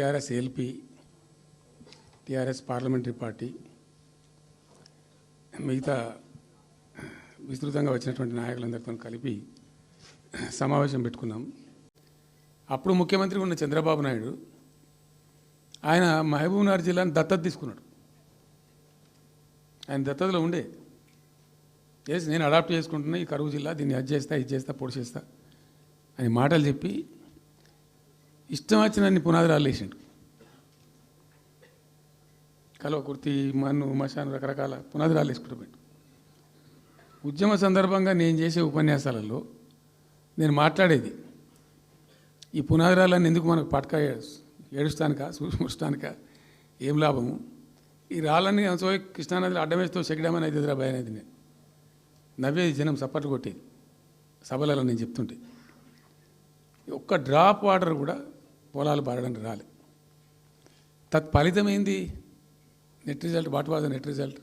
TRS LP TRS parliamentary party మిగతా విస్తృతంగా వచ్చినటువంటి నాయకులందరితో కలిపి సమావేశం పెట్టుకున్నాం. అప్పుడు ముఖ్యమంత్రి ఉన్న చంద్రబాబు నాయుడు ఆయన మహబూబ్నగర్ జిల్లాను దత్తత తీసుకున్నాడు. ఆయన దత్తతలో ఉండే. చేసి నేను అడాప్ట్ చేసుకుంటున్నా ఈ కరువు జిల్లా దీన్ని అది చేస్తా ఇది చేస్తా పొడి చేస్తా అని మాటలు చెప్పి ఇష్టం వచ్చినన్ని పునాదురాలు వేసిండు కలువ కుర్తి మన్ను మశాను రకరకాల పునాదురాలు వేసుకుంటూ ఉద్యమ సందర్భంగా నేను చేసే ఉపన్యాసాలలో నేను మాట్లాడేది ఈ పునాదురాలన్నీ ఎందుకు మనకు పట్క ఏడుస్తానిక చూసుకుంటానిక ఏం లాభము? ఈ రాళ్ళని సో కృష్ణానదిలో అడ్డమేస్తూ చెక్కడమని అయితే ఎదురా భయం అనేది నేను. నవ్వేది జనం సప్పట్లు కొట్టేది. సభలలో నేను చెప్తుంటే. ఒక్క డ్రాప్ వాటర్ కూడా పొలాలు బారడానికి రాలే. తత్ఫలితం ఏంది net result what was net result?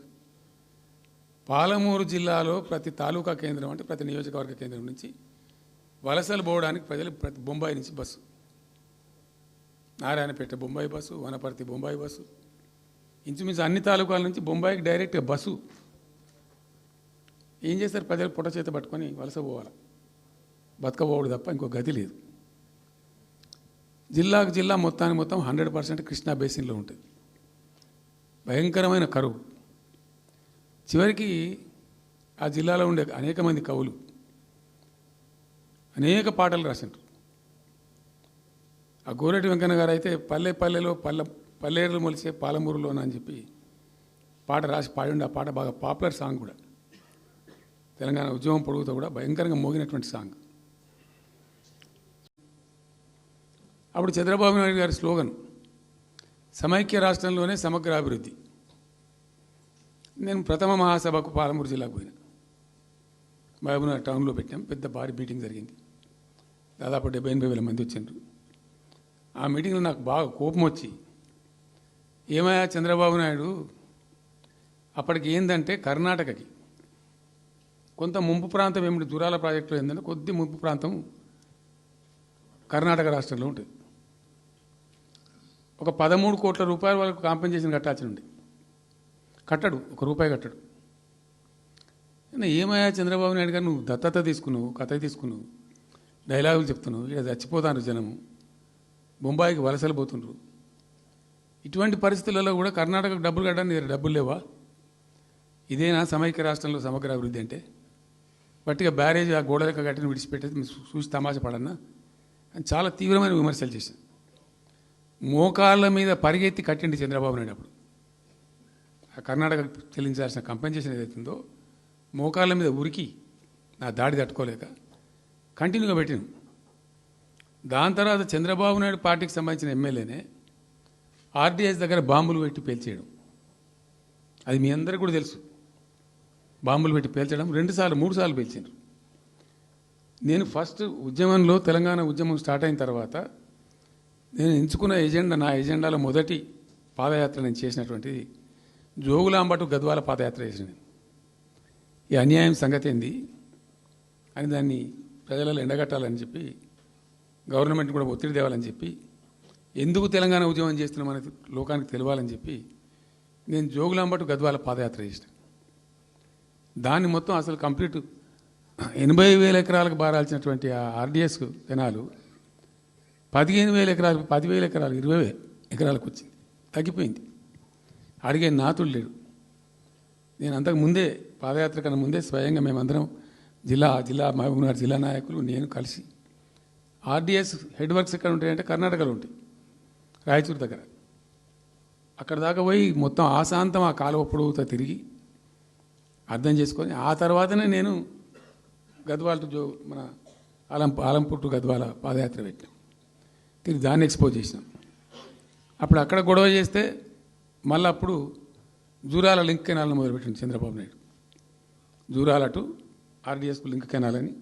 Palamuru జిల్లాలో ప్రతి తాలూకా కేంద్రం అంటే ప్రతి నియోజకవర్గ కేంద్రం నుంచి వలసలు పోవడానికి ప్రజలు ప్రతి బొంబాయి నుంచి bus. Narayanpet Bombay bus Wanaparthy Bombay bus. ఇంచుమించు అన్ని తాలూకాల నుంచి బొంబాయికి డైరెక్ట్గా బస్సు. ఏం చేస్తారు? ప్రజలు పొట్ట చేత పట్టుకొని వలస పోవాలి. బతకపోవడం తప్ప ఇంకో గతి లేదు. జిల్లాకు జిల్లా మొత్తానికి మొత్తం హండ్రెడ్ పర్సెంట్ కృష్ణా బేసిన్లో ఉంటుంది. భయంకరమైన కరువు. చివరికి ఆ జిల్లాలో ఉండే అనేక మంది కవులు అనేక పాటలు రాసిండ్రు. ఆ గోరెటి వెంకన్న గారు అయితే పల్లె పల్లెలో పల్లె పల్లెలు మొలిసే పాలమూరులోన అని చెప్పి పాట రాసి పాడిండి. ఆ పాట బాగా పాపులర్ సాంగ్ కూడా. తెలంగాణ ఉద్యమం పొడుగుతో కూడా భయంకరంగా మోగినటువంటి సాంగ్. అప్పుడు చంద్రబాబు నాయుడు గారి స్లోగన్ సమైక్య రాష్ట్రంలోనే సమగ్ర అభివృద్ధి. నేను ప్రథమ మహాసభకు పాలమూరు జిల్లాకు పోయినా. మహబూబ్నగర్ టౌన్లో పెట్టాం పెద్ద భారీ మీటింగ్ జరిగింది. దాదాపు డెబ్బై ఎనభై వేల మంది వచ్చిండ్రు ఆ మీటింగ్లో నాకు బాగా కోపం వచ్చి ఏమయ్యా చంద్రబాబు నాయుడు అప్పటికి ఏంటంటే కర్ణాటకకి. కొంత ముంపు ప్రాంతం ఏమిటి దూరాల ప్రాజెక్టులో ఏంటంటే కొద్ది ముంపు ప్రాంతం కర్ణాటక రాష్ట్రంలో ఉంటుంది. ఒక పదమూడు కోట్ల రూపాయల వరకు కాంపెన్సేషన్ కట్టాల్సి ఉంది కట్టడు ఒక రూపాయి కట్టడు. ఏమయ్యా చంద్రబాబు నాయుడు గారు నువ్వు దత్తత తీసుకున్నావు కథ తీసుకున్నావు డైలాగులు చెప్తున్నావు ఇక్కడ చచ్చిపోతాను జనము బొంబాయికి వలసలు పోతుండ్రు. ఇటువంటి పరిస్థితులలో కూడా కర్ణాటకకు డబ్బులు కట్టడానికి డబ్బులు లేవా? ఇదేనా సమైక్య రాష్ట్రంలో సమగ్ర అభివృద్ధి అంటే? బట్టిగా బ్యారేజ్ ఆ గోడలకు కట్టిన విడిచిపెట్టేది చూసి తమాషా పడన్నా? అని చాలా తీవ్రమైన విమర్శలు చేశాను మోకాళ్ళ మీద పరిగెత్తి కట్టండి చంద్రబాబు నాయుడు అప్పుడు. ఆ కర్ణాటక చెల్లించాల్సిన కంపెన్సేషన్ ఏదైతుందో మోకాళ్ళ మీద ఉరికి నా దాడి తట్టుకోలేక కంటిన్యూగా పెట్టిన దాని తర్వాత చంద్రబాబు నాయుడు పార్టీకి సంబంధించిన ఎమ్మెల్యేనే ఆర్డీఎస్ దగ్గర బాంబులు పెట్టి పేల్చేయడం. అది మీ అందరికీ కూడా తెలుసు. బాంబులు పెట్టి పేల్చడం రెండుసార్లు మూడు సార్లు పేల్చారు నేను ఫస్ట్ ఉద్యమంలో తెలంగాణ ఉద్యమం స్టార్ట్ అయిన తర్వాత నేను ఎంచుకున్న ఎజెండా నా ఎజెండాలో మొదటి పాదయాత్ర నేను చేసినటువంటిది జోగులాంబటు గద్వాల పాదయాత్ర చేసిన నేను. ఈ అన్యాయం సంగతి ఏంది అని దాన్ని ప్రజలలో ఎండగట్టాలని చెప్పి గవర్నమెంట్ కూడా ఒత్తిడి తేవాలని చెప్పి ఎందుకు తెలంగాణ ఉద్యమం చేస్తున్నామనేది లోకానికి తెలియాలని చెప్పి నేను జోగులాంబటు గద్వాల పాదయాత్ర చేసిన దాన్ని మొత్తం అసలు కంప్లీట్ ఎనభై వేల ఎకరాలకు బారాల్సినటువంటి ఆ ఆర్డిఎస్ జనాలు పదిహేను వేల ఎకరాలు పదివేల ఎకరాలు ఇరవై వేల ఎకరాలకు వచ్చింది. తగ్గిపోయింది. అడిగే నాతుడు లేడు. నేను అంతకు ముందే పాదయాత్ర కన్నా ముందే స్వయంగా మేమందరం జిల్లా జిల్లా మహబూబ్నగర్ జిల్లా నాయకులు నేను కలిసి ఆర్డిఎస్ హెడ్ వర్క్స్ ఎక్కడ ఉంటాయంటే కర్ణాటకలో ఉంటాయి. రాయచూరు దగ్గర. అక్కడ దాకా పోయి మొత్తం ఆశాంతం ఆ కాలువ పొడవుతో తిరిగి అర్థం చేసుకొని ఆ తర్వాతనే నేను గద్వాల జో మన ఆలం ఆలంపుట్టు గద్వాల పాదయాత్ర పెట్టాం తిరిగి దాన్ని ఎక్స్పోజ్ చేసినాం. అప్పుడు అక్కడ గొడవ చేస్తే మళ్ళీ అప్పుడు జూరాల లింక్ కెనాల్ని మొదలుపెట్టింది చంద్రబాబు నాయుడు. జూరాల టు ఆర్డీఎస్కు లింక్ కెనాల్ అని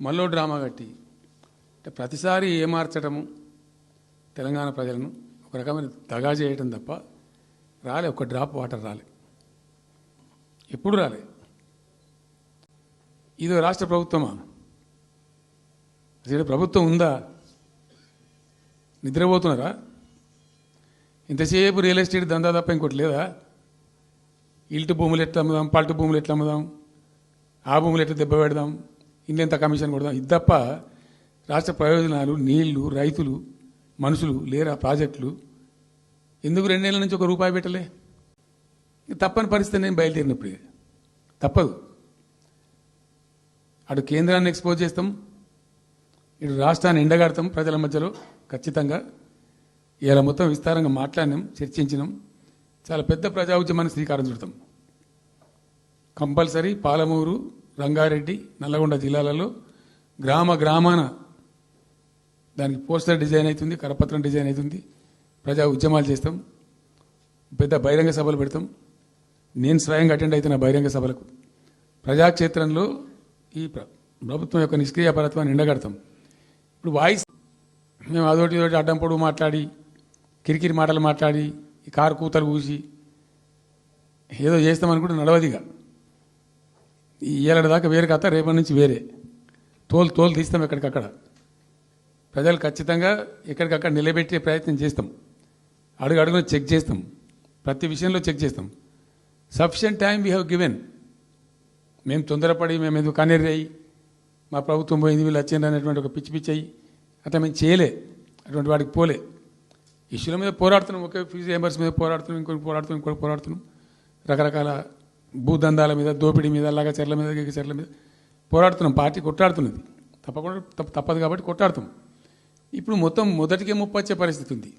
మళ్ళీ డ్రామా కట్టి అంటే ప్రతిసారి ఏమార్చడము తెలంగాణ ప్రజలను ఒక రకమైన దగా చేయటం తప్ప రాలే ఒక డ్రాప్ వాటర్ రాలే. ఎప్పుడు రాలే. ఇది రాష్ట్ర ప్రభుత్వమా? అసలు ప్రభుత్వం ఉందా? నిద్రపోతున్నారా? ఇంతసేపు రియల్ ఎస్టేట్ దందా తప్ప ఇంకోటి లేదా? ఇల్టు భూములు ఎట్లా అమ్ముదాం పల్టు భూములు ఎట్లా అమ్ముదాం ఆ భూములు ఎట్లా దెబ్బ పెడదాం ఇంకెంత కమిషన్ కొడదాం? ఇది తప్ప రాష్ట్ర ప్రయోజనాలు నీళ్ళు రైతులు మనుషులు లేరా ప్రాజెక్టులు? ఎందుకు రెండేళ్ళ నుంచి ఒక రూపాయి పెట్టలే? తప్పని పరిస్థితి నేను బయలుదేరినప్పుడు. తప్పదు. అటు కేంద్రాన్ని ఎక్స్పోజ్ చేస్తాం ఇటు రాష్ట్రాన్ని ఎండగడతాం ప్రజల మధ్యలో ఖచ్చితంగా. ఇలా మొత్తం విస్తారంగా మాట్లాడినాం చర్చించినాం. చాలా పెద్ద ప్రజా ఉద్యమాన్ని శ్రీకారం చుడతాం. కంపల్సరీ పాలమూరు రంగారెడ్డి నల్లగొండ జిల్లాలలో గ్రామ గ్రామాన దానికి పోస్టర్ డిజైన్ అవుతుంది కరపత్రం డిజైన్ అవుతుంది ప్రజా ఉద్యమాలు చేస్తాం. పెద్ద బహిరంగ సభలు పెడతాం. నేను స్వయంగా అటెండ్ అవుతున్న బహిరంగ సభలకు ప్రజాక్షేత్రంలో ఈ ప్రభుత్వం యొక్క నిష్క్రియ పరత్వాన్ని ఎండగడతాం. ఇప్పుడు వాయిస్ మేము అదోటి ఇదోటి అడ్డం పొడుగు మాట్లాడి కిరికిరి మాటలు మాట్లాడి ఈ కారు కూతలు కూసి ఏదో చేస్తాం అనుకుంటే నడవదిగా. ఈ ఏళ్ళ దాకా వేరే కథ రేపటి నుంచి వేరే. తోలు తోలు తీస్తాం ఎక్కడికక్కడ. ప్రజలు ఖచ్చితంగా ఎక్కడికక్కడ నిలబెట్టే ప్రయత్నం చేస్తాం. అడుగు అడుగున చెక్ చేస్తాం. ప్రతి విషయంలో చెక్ చేస్తాం. Sufficient time we have given. మేము తొందరపడి మేము ఎందుకు అయ్యి మా ప్రభుత్వం పోయింది వీళ్ళు వచ్చింది అనేటువంటి ఒక పిచ్చి పిచ్చి అయ్యి అట్లా మేము చేయలే. అటువంటి వాడికి పోలే. ఇష్యూల మీద పోరాడుతున్నాం ఒకే ఫీజు ఎంబర్స్ మీద పోరాడుతున్నాం ఇంకొకటి పోరాడుతున్నాం ఇంకొకటి పోరాడుతున్నాం. రకరకాల భూదందాల మీద దోపిడీ మీద లగచర్ల మీద చెర్ల మీద పోరాడుతున్నాం పార్టీ కొట్లాడుతున్నది. తప్పకుండా తప్ప- తప్పదు కాబట్టి కొట్లాడుతాం. ఇప్పుడు మొత్తం మొదటికే ముప్పొచ్చే పరిస్థితి ఉంది.